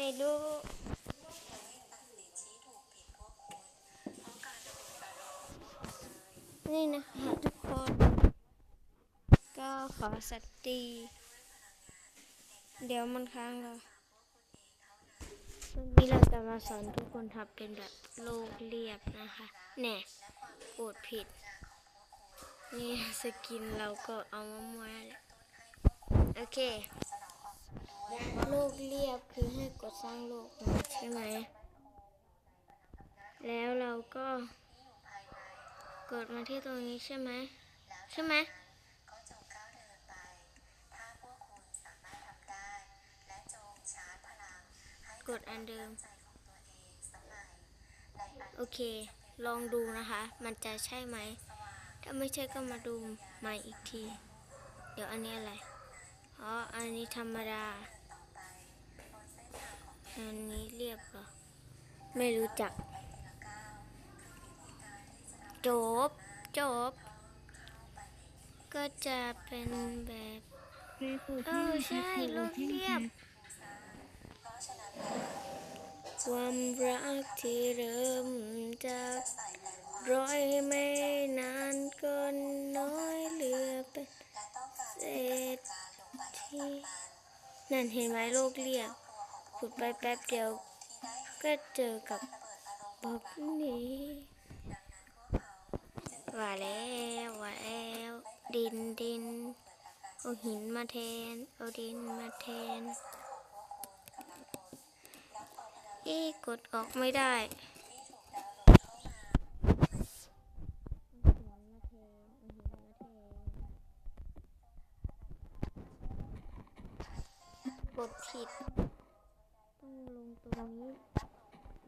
ไม่รู้นี่นะคะทุกคน ก็ขอสตรีเดี๋ยวมันค้างเราวันนี้เราจะมาสอนทุกคนทำเป็นแบบโลกเรียบนะคะแน่กดผิด นี่สกินเราก็เอามาม้วแหละโอเค โลกเรียบคือให้กดสร้างโลกใช่ไหม แล้วเราก็กดมาที่ตรงนี้ใช่ไหม ใช่ไหมกดอันเดิม โอเค ลองดูนะคะ มันจะใช่ไหม ถ้าไม่ใช่ก็มาดูใหม่อีกที เดี๋ยวอันนี้อะไร อ๋อ อันนี้ธรรมดา อันนี้เรียบเหรอ ไม่รู้จัก จบ จบ ก็จะเป็นแบบเออใช่โลกเรียบ ความรักที่เริ่มจากร้อยไม่นานก็น้อยเหลือเป็นเศษที่นั่นเห็นไหมโลกเรียบ ขุดไปแป๊บเดียวก็เจอกับบอกนี้ว่าแล้วว่าแล้วดินดินเอาหินมาแทน เอาดินมาแทน เอ๊ะกดออกไม่ได้กดผิด ต้องลงตรงนี้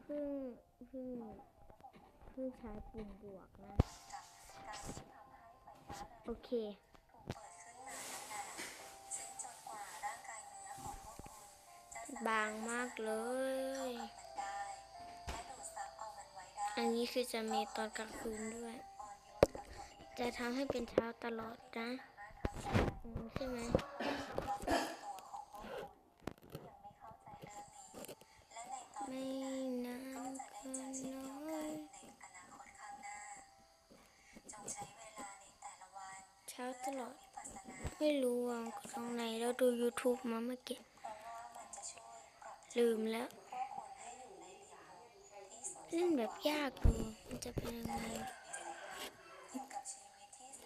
เพิ่งเพิ่งเพิ่งใช้ปุ่มบวกนะ โอเคบางมากเลย อันนี้คือจะมีตอนกลางคืนด้วย จะทำให้เป็นเช้าตลอดนะอืมใช่ไหมไม่ เช้าตลอด ไม่รู้วางตรงไหนแล้วดู YouTube มาเมื่อกี้ลืมแล้ว เล่นแบบยากดูมันจะเป็นยังไง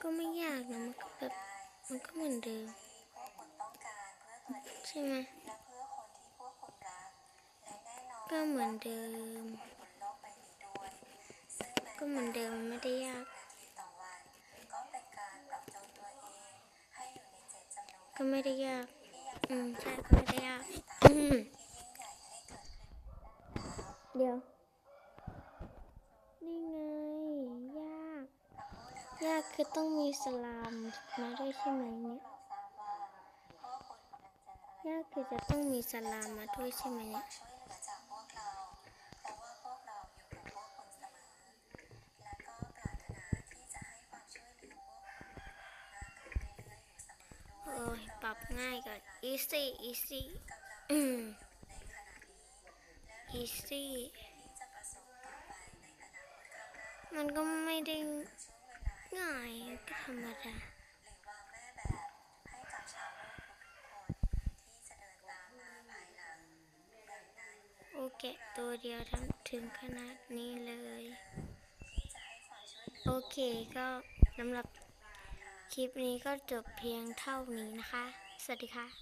ก็ไม่ยากนะ มันก็แบบมันก็เหมือนเดิมใช่ไหมก็เหมือนเดิม ก็เหมือนเดิมไม่ได้ยาก ก็ไม่ได้ยาก อืมใช่ก็ไม่ได้ยาก อืมเดี๋ยว นี่ไง ยาก ยากคือต้องมีสลามมาด้วยใช่ไหมเนี่ย ยากคือจะต้องมีสลามมาด้วยใช่ไหมเนี่ย ง่ายก่อน easy easy อืม easy มันก็ไม่ได้ง่ายก็ธรรมดาโอเคตัวเดียวทำถึงขนาดนี้เลย โอเคก็สำหรับคลิปนี้ก็จบเพียงเท่านี้นะคะ สวัสดีค่ะ